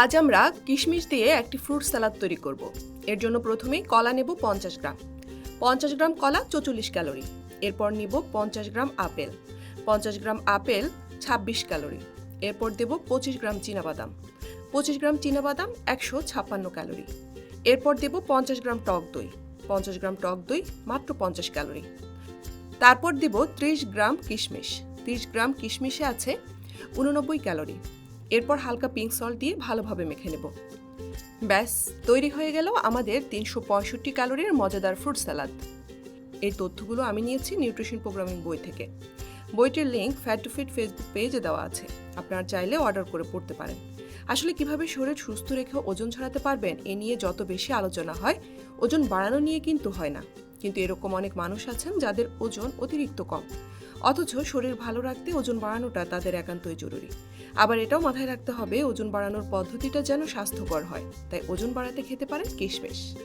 আজ আমরা কিশমিশ দিয়ে একটি ফ্রুট সালাদ তৈরি করব। এর জন্য প্রথমেই কলা নেব পঞ্চাশ গ্রাম। পঞ্চাশ গ্রাম কলা চৌচল্লিশ ক্যালোরি। এরপর নিব পঞ্চাশ গ্রাম আপেল। পঞ্চাশ গ্রাম আপেল, ছাব্বিশ ক্যালোরি। এরপর দেব পঁচিশ গ্রাম চীনাবাদাম। পঁচিশ গ্রাম চীনাবাদাম, একশো ছাপ্পান্ন ক্যালোরি। এরপর দেব পঞ্চাশ গ্রাম টক দই। পঞ্চাশ গ্রাম টক দই, মাত্র পঞ্চাশ ক্যালোরি। তারপর দেব ত্রিশ গ্রাম কিশমিশ। ত্রিশ গ্রাম কিশমিশে আছে উননব্বই ক্যালোরি। এরপর হালকা পিঙ্ক সল্ট দিয়ে ভালোভাবে মেখে নেব। ব্যাস, তৈরি হয়ে গেল আমাদের তিনশো পঁয়ষট্টি ক্যালোরির মজাদার ফ্রুট স্যালাদ এই তথ্যগুলো আমি নিয়েছি নিউট্রিশন প্রোগ্রামিং বই থেকে। বইটির link fat to fit Facebook পেজে দেওয়া আছে। আপনারা চাইলে অর্ডার করে পড়তে পারেন। আসলে কীভাবে শরীর সুস্থ রেখে ওজন ছড়াতে পারবেন, এ নিয়ে যত বেশি আলোচনা হয়, ওজন বাড়ানো নিয়ে কিন্তু হয় না। কিন্তু এরকম অনেক মানুষ আছেন যাদের ওজন অতিরিক্ত কম। অথচ শরীর ভালো রাখতে ওজন বাড়ানোটা তাদের একান্তই জরুরি। আবার এটাও মাথায় রাখতে হবে, ওজন বাড়ানোর পদ্ধতিটা যেন স্বাস্থ্যকর হয়। তাই ওজন বাড়াতে খেতে পারেন কিশমিশ।